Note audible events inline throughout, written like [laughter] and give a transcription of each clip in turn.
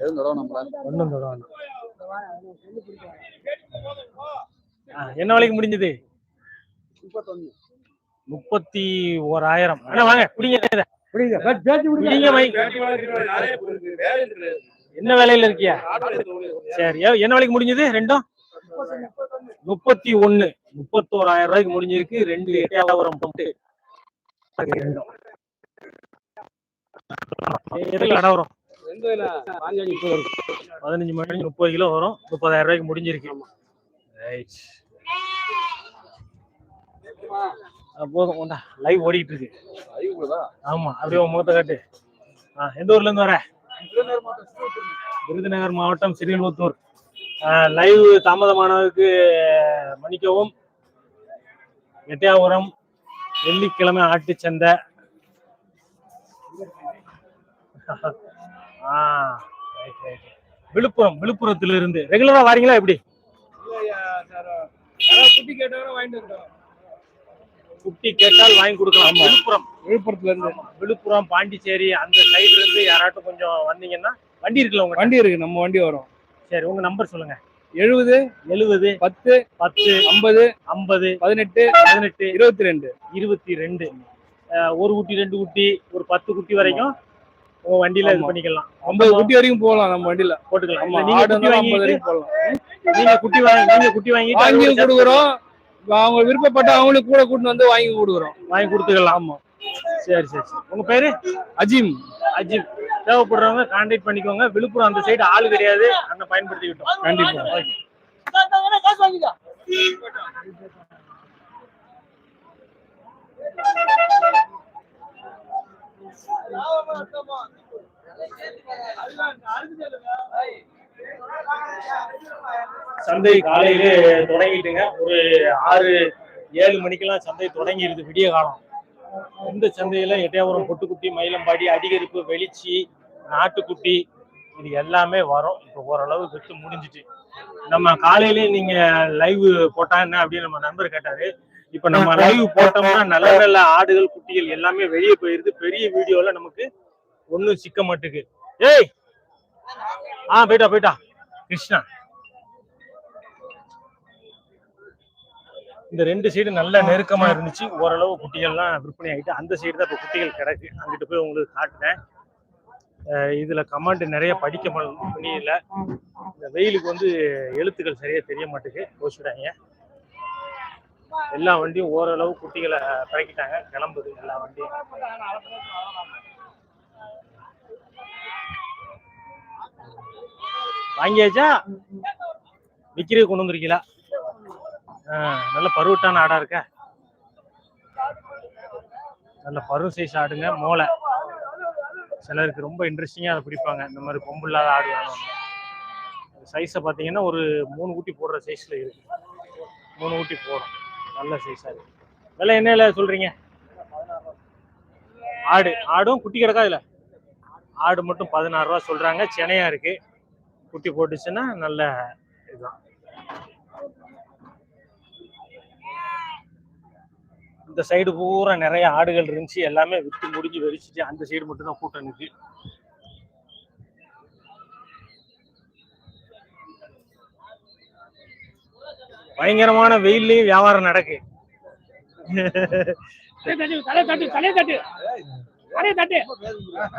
எதுவும் தடவை நம்மள? ஒன்றும் தருவாங்க என்ன விலைக்கு முடிஞ்சது? முப்பத்தி ஓராயிரம் அண்ணா வாங்க குடிங்க இதை. குடிங்க வை என்ன வேலையில இருக்கியா? சரி என்ன விலைக்கு முடிஞ்சது? ரெண்டும்? முப்பத்தி ஒண்ணு முப்பத்தோராயிரம் ரூபாய்க்கு முடிஞ்சிருக்கு. ரெண்டு எட்டாயிரம் போட்டு. ரெண்டும். எதுல கடை வரும் பதினஞ்சு மணி முப்பது கிலோ வரும். முப்பதாயிரம் ரூபாய்க்கு முடிஞ்சிருக்கு. போதும். கொண்டா லைவ் ஓடிட்டு இருக்கு ஆமா. அப்படியே உன் முகத்தை காட்டு. ஆ, எந்த ஊர்ல இருந்து வர? விருதுநகர் மாவட்டம் சிறியல்புத்தூர் லைவ் தாமதமானதுக்கு மன்னிக்கவும். எட்டயாபுரம் வெள்ளிக்கிழமை ஆட்டுச்சந்தை. ஆ right, right. விழுப்புரம் விழுப்புரத்துல இருந்து ரெகுலரா வாரீங்களா எப்படி? குட்டி கேட்டால் வாங்கி கொடுக்கலாம். விழுப்புரம். விழுப்புரத்துல இருந்து விழுப்புரம் பாண்டிச்சேரி அந்த சைடுல இருந்து யாராட்டும் கொஞ்சம் வந்தீங்கன்னா வண்டி இருக்குல்ல உங்க வண்டி இருக்கு நம்ம வண்டி வரும். சரி உங்க நம்பர் சொல்லுங்க. எழுபது எழுபது பத்து பத்து ஐம்பது ஐம்பது பதினெட்டு பதினெட்டு இருபத்தி ரெண்டு. இருபத்தி ரெண்டு. ஒரு குட்டி ரெண்டு குட்டி ஒரு பத்து குட்டி வரைக்கும் உங்க வண்டியில இது. பண்ணிக்கலாம். ஐம்பது குட்டி வரைக்கும் போகலாம் நம்ம வண்டியில. போட்டுக்கலாம். ஆமா ஆடு குட்டி இருந்தாலும் ஐம்பது வரைக்கும் போகலாம் நீங்க குட்டி வாங்கி நீங்க குட்டி வாங்கிட்டு வாங்கி சேர்த்து கொடுக்குறோம். அவங்க விருப்பப்பட்ட அவங்களுக்கு கூட கூட்டிட்டு வந்து வாங்கி கொடுக்குறோம். வாங்கி கொடுத்துக்கலாம். ஆமா. சரி சரி சரி. உங்க பேரு? அஜிம். அஜித் தேவைப்படுறவங்க கான்டாக்ட் பண்ணிக்கோங்க. விழுப்புரம் அந்த சைடு ஆள் கிடையாது. அண்ணன் பயன்படுத்திக்கிட்டோம் கண்டிப்பா. சந்தை காலையிலே தொடங்கிட்டுங்க. ஒரு ஆறு ஏழு மணிக்கெல்லாம் சந்தை தொடங்கிடுது விடிய காலம். இந்த சந்தையில எட்டயபுரம் பொட்டுக்குட்டி மயிலம்பாடி அதிகரிப்பு வெளிச்சி நாட்டுக்குட்டி இது எல்லாமே வரும். இப்போ ஓரளவு வித்து முடிஞ்சிட்டு. நம்ம காலையிலேயே நீங்க லைவ் போட்டா என்ன அப்படின்னு நம்ம நண்பர் கேட்டாரு. இப்ப நம்ம லைவ் போட்டோம்னா நல்ல நல்ல ஆடுகள் குட்டிகள் எல்லாமே வெளியே போயிருது. பெரிய வீடியோல நமக்கு ஒன்றும் சிக்க மாட்டுக்கு. ஏய்! ஆ போயிட்டா போயிட்டா. கிருஷ்ணா. இந்த ரெண்டு சைடு நல்ல நெருக்கமா இருந்துச்சு. ஓரளவு குட்டிகள்லாம் விற்பனை ஆகிட்டு அந்த சைடு தான் இப்போ குட்டிகள் கிடக்கு. அங்கிட்டு போய் உங்களுக்கு காட்டுறேன். இதுல கமாண்ட் நிறைய படிக்க மு- முடியல. இந்த வெயிலுக்கு வந்து எழுத்துக்கள் சரியா தெரிய மாட்டேங்குது போச்சுடாங்க எல்லா வண்டியும் ஓரளவு குட்டிகளை பறக்கிட்டாங்க கிளம்புது எல்லா வண்டியும். வாங்கியாச்சா? விக்கிறது கொண்டு வந்துருக்கீங்களா? ஆ, நல்ல பருவட்டான ஆடா இருக்க. நல்ல பருவ சைஸ் ஆடுங்க மோளை. சிலருக்கு ரொம்ப இன்ட்ரெஸ்டிங்காக அதை பிடிப்பாங்க. இந்த மாதிரி கொம்பு இல்லாத ஆடு வேணும். சைஸை பார்த்தீங்கன்னா ஒரு மூணு ஊட்டி போடுற சைஸில் இருக்கு. மூணு ஊட்டி போடும். நல்ல சைஸாக இருக்கு. விலை என்ன சொல்கிறீங்க ஆடு. ஆடும் குட்டி கிடக்கா இதில்? ஆடு மட்டும் பதினாறு ரூபா சொல்கிறாங்க சென்னையா இருக்குது குட்டி போட்டுச்சுன்னா நல்ல இதுதான். இந்த சைடு பூரா நிறைய ஆடுகள் இருந்துச்சு. எல்லாமே வித்து முடிஞ்சு வெடிச்சிட்டு அந்த சைடு மட்டும் தான் கூட்டம் இருக்கு பயங்கரமான வெயில்லயும் வியாபாரம் நடக்கு.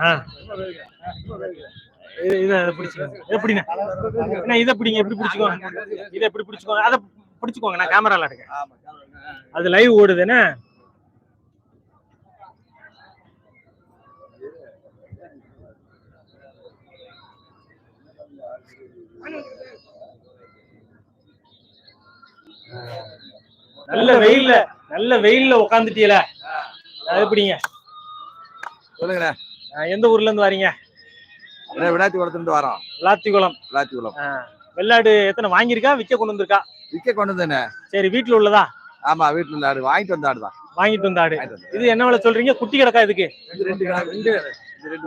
ஆ. இது- இதை இதை பிடிச்சுக்கோங்க. பிடிங்க. அண்ணா, இதை பிடிங்க. எப்படி பிடிச்சுக்கோங்க. இதை எப்படி பிடிச்சுக்கோங்க. அதை பிடிச்சுக்கோங்க. நான் கேமரால அது லைவ் ஓடுதுன்னு. நல்ல வெயில்ல நல்ல வெயில்ல உட்காந்துட்டீல எப்படிங்க சொல்லுங்கண்ணே. எந்த ஊர்ல இருந்து வரீங்க? என்ன விடாத்தி குளத்துட்டு வரோம் விளாத்தி குளம் வெள்ளாடு எத்தனை வாங்கியிருக்கா விற்க கொண்டு வந்திருக்கா? விக்க கொண்டு வந்தேனே. சரி வீட்டுல உள்ளதா? ஆமா வீட்டுல உள்ள ஆடு வாங்கிட்டு வந்த ஆடு தான். வாங்கிட்டு வந்த ஆடு. இது என்ன விலை சொல்றீங்க? குட்டி கிடக்கா இதுக்கு? இது ரெண்டு ரெண்டு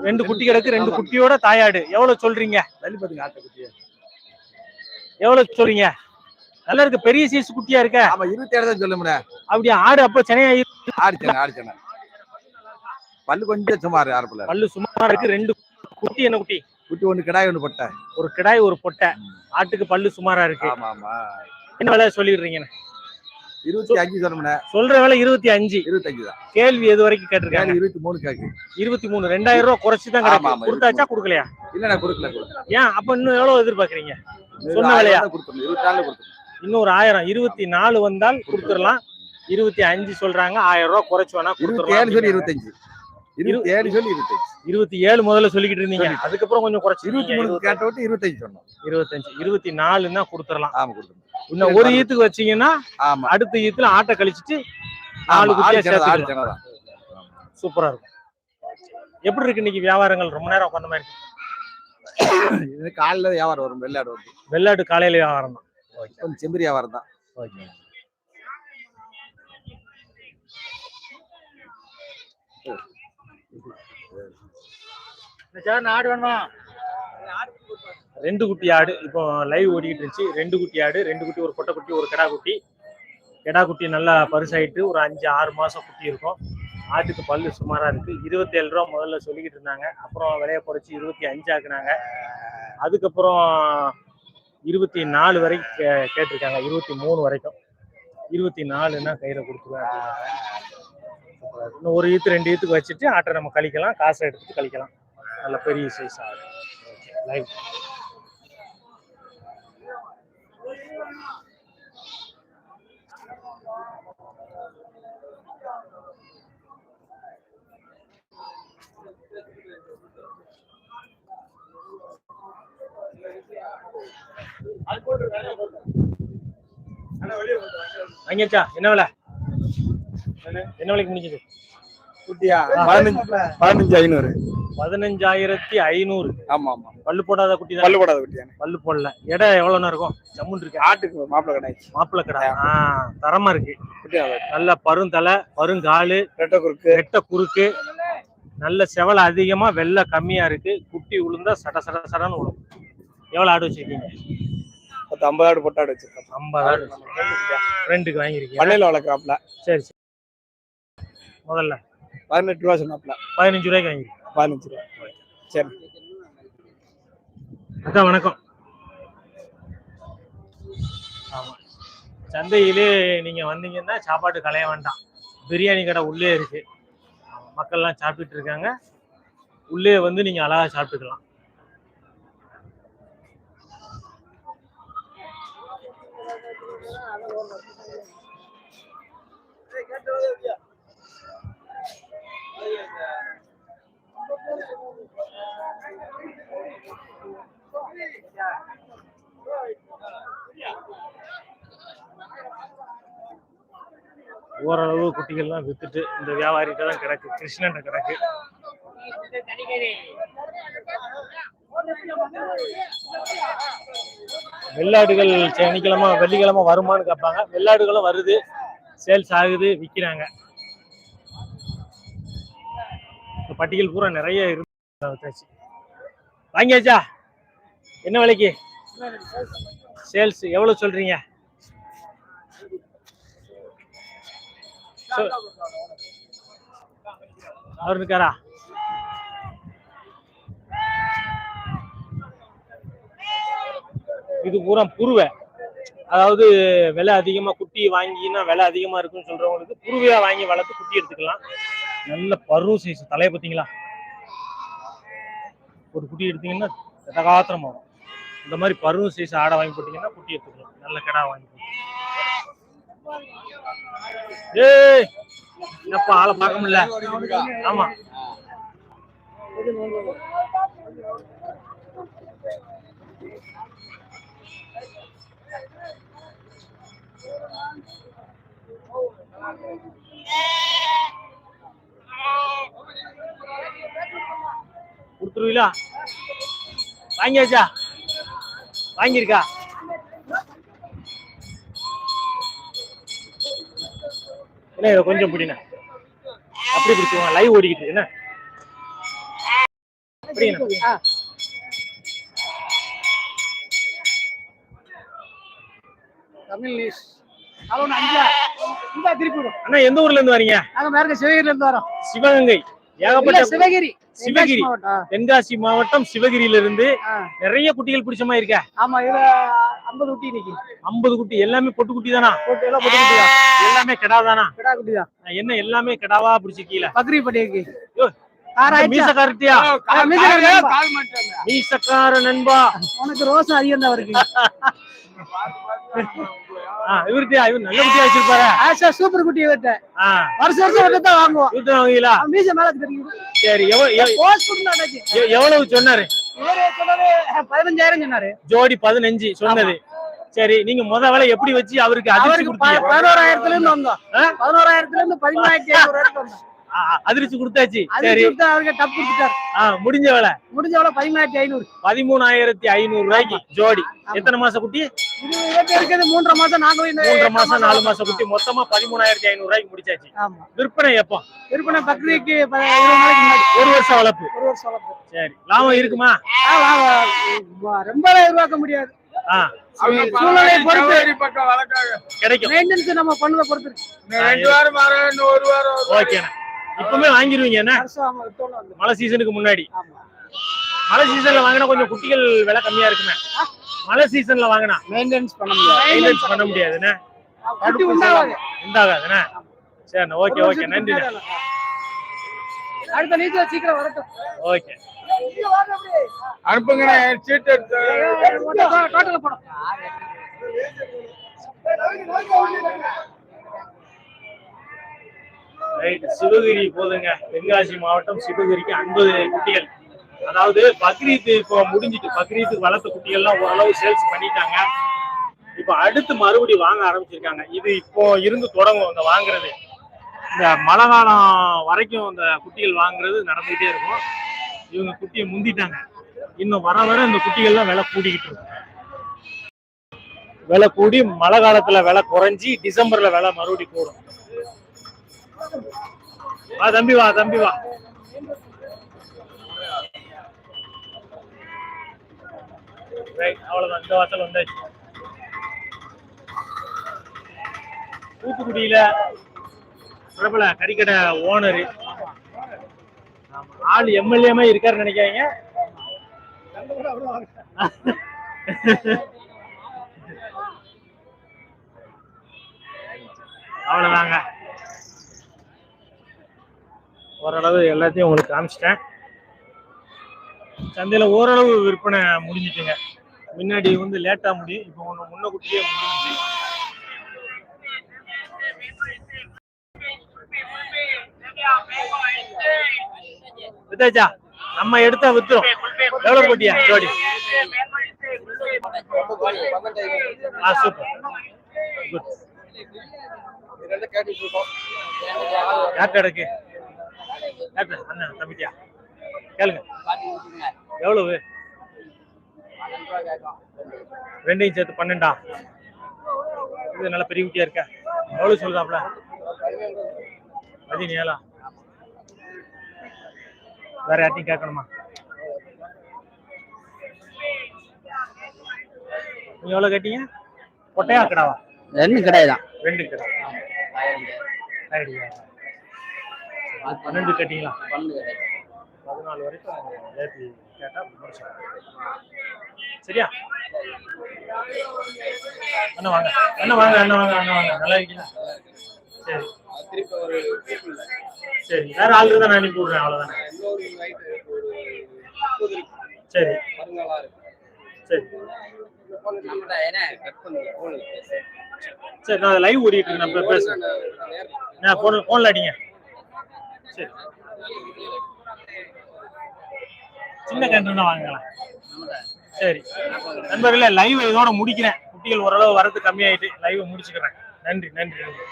ரெண்டு குட்டி கிடக்கு ரெண்டு. குட்டியோட தாயாடு. எவ்வளவு சொல்றீங்க? எவ்வளவு சொல்றீங்க? நல்லா இருக்கு பெரிய சைஸ் குட்டியா இருக்க? ஆமா இருபத்தி ஏழு தான் சொல்லுமுண்ணே. அப்படியே ஆடு அப்ப சென்னையா ஆடிச்சேனே ஆடிச்சேனே பல்லு கொஞ்சம் சுமார் அரப்புல பல்லு சும்மா இருக்கு ரெண்டு குட்டி என்ன குட்டி? குட்டி ஒண்ணு கிடாய் ஒண்ணு போட்டேன் ஒரு கிடாய் ஒரு பொட்டை. ஆட்டுக்கு பல்லு சுமாரா இருக்கு. ஆமா ஆமா என்ன விலை சொல்லிடுறீங்க இருபத்தி அஞ்சு சொன்னோம்னே. சொல்ற விலை இருபத்தி அஞ்சு. இருபத்தஞ்சு தான். கேள்வி எது வரைக்கும் கேட்டிருக்காங்க? இருபத்தி மூணு கேக்கு இருபத்தி மூணு ரெண்டாயிரம் ரூபாய் குறைச்சு தான் ஆமா, கிடக்கு. ஆமா, கொடுத்தாச்சா கொடுக்கலையா? இல்ல நான் கொடுக்கல. ஏன்? அப்ப இன்னும் எவ்வளவு எதிர்பார்க்கறீங்க? சொன்ன விலையா? கொடுத்துருந்தேன் இருபத்தி நாலு இன்னும் ஒரு ஆயிரம் இருபத்தி நாலு வந்தால் கொடுத்துடலாம். இருபத்தி அஞ்சு சொல்றாங்க ஆயிரம் ரூபாய் குறைச்சு வேணா கொடுத்துடலாம். இருபத்தஞ்சு. இருபத்தி ஏழு சொல்லி இருபத்தஞ்சு. இருபத்தி ஏழு முதல்ல சொல்லிக்கிட்டு இருந்தீங்க. அதுக்கப்புறம் கொஞ்சம் குறைச்சு. இருபத்தி மூணு கேட்ட விட்டு இருபத்தஞ்சு சொன்னோம். இருபத்தஞ்சு. இருபத்தி நாலுன்னா கொடுத்துடலாம். ஆமா கொடுத்துருந்தேன் இன்னும் ஒரு ஈத்துக்கு வச்சீங்கன்னா ஆமா. அடுத்த ஈத்துல ஆட்டை கழிச்சிட்டு நாலு குட்டியா. சூப்பரா இருக்கும். எப்படி இருக்கு இன்னைக்கு வியாபாரங்கள்? ரொம்ப நேரம் உட்காந்த மாதிரி இருக்கு. காலைல வியாபாரம் வரும் வெள்ளாடு வந்து வெள்ளாட்டு காலையில வியாபாரம் தான். கொஞ்சம் செம்பரி வியாபாரம் தான். ஆடு வேணுமா? ரெண்டு குட்டி ஆடு. இப்போ லைவ் ஓடிக்கிட்டு இருந்துச்சு. ரெண்டு குட்டி ஆடு ரெண்டு குட்டி ஒரு பொட்டை குட்டி ஒரு கிடா குட்டி. கிடா குட்டி நல்லா பரிசாயிட்டு ஒரு அஞ்சு ஆறு மாசம் குட்டி இருக்கும். ஆட்டுக்கு பல்லு சுமாரா இருக்கு. இருபத்தேழு ரூபா முதல்ல சொல்லிக்கிட்டு இருந்தாங்க. அப்புறம் விலையை குறைச்சி இருபத்தி அஞ்சு ஆக்குனாங்க. அதுக்கப்புறம் இருபத்தி நாலு வரைக்கும் கே- கேட்டிருக்காங்க. இருபத்தி மூணு வரைக்கும். இருபத்தி நாலுன்னா கையில கொடுத்துருவேன் இன்னும் ஒரு ஈத்து ரெண்டு ஈத்துக்கு வச்சுட்டு ஆட்டை நம்ம கழிக்கலாம். காசை எடுத்துட்டு கழிக்கலாம். நல்ல பெரிய சைஸ் ஆடு லைவ் வாங்கியாச்சா? என்ன விலை? என்ன விலைக்கு முடிஞ்சது? குட்டியா? பதினஞ்சு பதினஞ்சு ஐநூறு. பதினஞ்சாயிரத்தி ஐநூறு. ஆமா ஆமா பல்லு போடாத குட்டி தான்? பல்லு போடாத குட்டியா பல்லு போடல. எடை எவ்வளவுனா இருக்கும்? ஜம்முன் இருக்கு? ஆட்டுக்கு மாப்பிள கடாய்ச்சி மாப்பிள்ளை கடை. ஆ. தரமா இருக்கு. நல்ல பருந்தலை பருங்காலு ரெட்டை குறுக்கு. ரெட்டை குறுக்கு. நல்ல செவலை அதிகமா வெள்ளை கம்மியா இருக்கு. குட்டி உளுந்தா சட சட சடன்னு விழும் எவ்வளவு ஆடு வச்சிருக்கீங்க? பத்து ஐம்பது ஆடு பொட்டாடு வச்சிருக்கோம். ஐம்பது ஆடு. ரெண்டுக்கு வாங்கிருக்கீங்க பண்ணையில வளர்க்குறாப்ல. சரி சரி. முதல்ல. பதினெட்டு ரூபா சொன்னாப்ல. பதினஞ்சு ரூபாய்க்கு வாங்கிருக்கீங்க பதினஞ்சு ரூபா. சரி. அக்கா வணக்கம். ஆமா. சந்தையிலே நீங்க வந்தீங்கன்னா சாப்பாட்டு கலைய வேண்டாம். பிரியாணி கடை உள்ளே இருக்கு. ஆமா, மக்கள்லாம் சாப்பிட்டுட்டு இருக்காங்க. உள்ளே வந்து நீங்க அழகா சாப்பிட்டுக்கலாம். ஓரளவு குட்டிகள்லாம் வித்துட்டு இந்த வியாபாரிகிட்ட தான் கிடக்கு கிருஷ்ணன் கிடக்கு. வெள்ளாடுகள் சனிக்கிழமை வெள்ளிக்கிழமை வருமான்னு கேட்பாங்க. வெள்ளாடுகளும் வருது சேல்ஸ் ஆகுது விற்கிறாங்க இந்த பட்டியல் பூரா நிறைய இருக்கு வாங்கியாச்சா? என்ன விலைக்கு? சேல்ஸ் எவ்வளோ சொல்றீங்க? அவர் இருக்காரா இது பூரா புருவை. அதாவது விலை அதிகமா குட்டி வாங்கினா விலை அதிகமா இருக்குன்னு சொல்றவங்களுக்கு புருவையா வாங்கி வளர்த்து குட்டி எடுத்துக்கலாம். நல்ல பரு சைஸ் தலையை பார்த்தீங்களா? ஒரு குட்டி எடுத்தீங்கன்னா தகாத்திரம் வரும். இந்த மாதிரி பருவ சைஸ் ஆடை வாங்கி போட்டீங்கன்னா குட்டி எடுத்துக்கலாம். நல்ல கிடா வாங்கி ஏய் என்னப்பா ஆளை பார்க்க முடியல. ஆமா. கொடுத்துருவீங்களா? வாங்கியாச்சா? வாங்கியிருக்கா? என்ன இதை கொஞ்சம் பிடிங்க. அப்படி பிடிச்சுவாங்க லைவ் ஓடிக்கிட்டு என்ன? பிடிங்க. தமிழ் நியூஸ் அண்ணா எந்த ஊர்ல இருந்து வரீங்க? நாங்க மேற்கு சிவகிரில இருந்து வரோம். சிவகங்கை. ஏகப்பட்ட சிவகிரி. சிவகிரி. தென்காசி மாவட்டம் சிவகிரியில இருந்து. நிறைய குட்டிகள் பிடிச்ச மாதிரி இருக்க. ஆமா இதுல ஐம்பது குட்டி இன்னைக்கு. ஐம்பது குட்டி எல்லாமே பொட்டு குட்டி தானா? போட்டு எல்லாம் போட்டு குட்டி எல்லாமே கிடா தானா? கிடா குட்டி தான். என்ன எல்லாமே கிடாவா பிடிச்சி கீழே? பக்ரி மாட்டேன் மீசக்கார நண்பா. உனக்கு ரோஸ் அதிகம் தான் வருது [laughs] ஆ, இவருட்டியா இவர் நல்ல குட்டியா வச்சிருப்பாரு. ஆஷா சூப்பர் குட்டி இவர்கிட்ட. வருஷம் வருஷம் இவர்கிட்ட தான் வாங்குவோம். இவர்ட்ட வாங்குவீங்களா? மீச மேல தெரியும்? சரி எவ்வளவு சொன்னாரு? பதினஞ்சாயிரம் சொன்னாரு. ஜோடி பதினஞ்சு சொன்னது. சரி நீங்க முத வேலை எப்படி வச்சு அவருக்கு பதினோராயிரத்துல இருந்து வந்தோம்? பதினோராயிரத்துல இருந்து பதிமூணாயிரத்தி ஐநூறு வரைக்கும் வந்தோம். ஆ, அதிர்ச்சி கொடுத்தாச்சு. சரி. அவருக்கு டப் கொடுத்துட்டாரு. முடிஞ்ச வேலை. முடிஞ்ச எவ்வளவு பதிமூணாயிரத்தி ஐநூறு. பதிமூணாயிரத்தி ஐநூறு ரூபாய்க்கு ஜோடி. எத்தனை மாச குட்டி? மூன்றரை மாசம் நாங்க மூன்றரை மாசம் நாலு மாசம் குட்டி. மொத்தமா பதிமூணாயிரத்தி ஐநூறு ரூபாய்க்கு முடிச்சாச்சு. விற்பனை எப்போ? விற்பனை பக்ரீக்கு ஒரு வருஷம் வளர்ப்பு. ஒரு வருஷம் வளர்ப்பு. சரி. லாபம் இருக்குமா? ரொம்ப எதிர்பார்க்க முடியாது. கிடைக்கும். மெயின்டெனன்ஸ் நம்ம பண்ணுவதை பொறுத்து ஒரு வாரம். ஓகேண்ணா. இப்பவுமே வாங்கிருவீங்க என்ன. மழை சீசனுக்கு முன்னாடி. மழை சீசன்ல வாங்கினா கொஞ்சம் குட்டிகள் விலை கம்மியா இருக்குமே. மழை சீசன்ல வாங்கினா மெயின்டெனன்ஸ் பண்ண முடியாது. மெயின்டெனன்ஸ் பண்ண முடியாதுண்ணே குட்டி உண்டாகாது. உண்டாகாதுண்ணே சரிண்ணா ஓகே ஓகே மேல. அடுத்த நீச்சல சீக்கிரம் வரட்டும். ஓகே. அனுப்புங்க சீட் எடுத்து. ரைட் சிவகிரி போதுங்க. தென்காசி மாவட்டம் சிவகிரிக்கு ஐம்பது குட்டிகள். அதாவது பக்ரீத் இப்போ முடிஞ்சிட்டு பக்ரீத்து வளர்த்த குட்டிகள்லாம் ஓரளவு சேல்ஸ் பண்ணிட்டாங்க. இப்போ அடுத்து மறுபடி வாங்க ஆரம்பிச்சிருக்காங்க. இது இப்போ இருந்து தொடங்கும் இந்த வாங்குறது. இந்த மழை காலம் வரைக்கும் இந்த குட்டிகள் வாங்குறது நடந்துகிட்டே இருக்கும். இவங்க குட்டியை முந்திட்டாங்க. இன்னும் வர வர இந்த குட்டிகள்லாம் விலை கூடிக்கிட்டு இருக்கும் விலை கூடி மழை காலத்துல விலை குறைஞ்சி டிசம்பர்ல விலை மறுபடி கூடும். வா தம்பி வா தம்பி வா. ரைட் அவ்வளவுதான். இந்த வாசல் வந்தாச்சு. தூத்துக்குடியில பிரபல கறிக்கடை ஓனரு ஆள் எம்எல்ஏமே இருக்காருன்னு நினைக்காதீங்க. அவ்வளவுதாங்க. ஓரளவு எல்லாத்தையும் உங்களுக்கு காமிச்சிட்டேன். சந்தையில் ஓரளவு விற்பனை முடிஞ்சிட்டுங்க. முன்னாடி வந்து லேட்டாக முடியும் இப்போ ஒன்று முன்ன குட்டியே முடிஞ்சிச்சு. வித்தாச்சா? நம்ம எடுத்தா வித்துரும். எவ்வளவு போட்டியா? ஜோடி. ஆ சூப்பர் குட் கேட்டுட்டு யார்கிட்ட இருக்கு? யார்கிட்ட அண்ணன் தம்பிட்டியா கேளுங்க. எவ்வளவு? ரெண்டையும் சேர்த்து பன்னெண்டா? இது நல்ல பெரிய குட்டியா இருக்க. எவ்வளவு சொல்றாப்ல பதினேழா? வேற யார்ட்டையும் கேட்கணுமா? நீங்க எவ்வளவு கேட்டீங்க? பொட்டையா கிடாவா? ரெண்டு கிடையாது ரெண்டு கடை ஐடியா பன்னெண்டு கட்டிங்களா? பதினாலு வரைக்கும் ஏற்றி கேட்டா முடிச்சிடலாம். சரியா? அண்ணா வாங்க. அண்ணா வாங்க அண்ணா வாங்க அண்ணா வாங்க. நல்லா இருக்கீங்களா? சரி. சரி. வேற ஆள் இருந்தா நான் அனுப்பி விடுறேன் இருக்கு. சரி. சரி. சரி நான் லைவ் ஓடிட்டு இருக்கேன் நான் போன் போன்ல அடிங்க. சரி. சின்ன கன்று வாங்கலாம். சரி. நண்பர்களே லைவ் இதோட முடிக்கிறேன். குட்டிகள் ஓரளவு வரது கம்மியாயிட்டு லைவ் முடிச்சுக்கிறேன். நன்றி நன்றி நன்றி.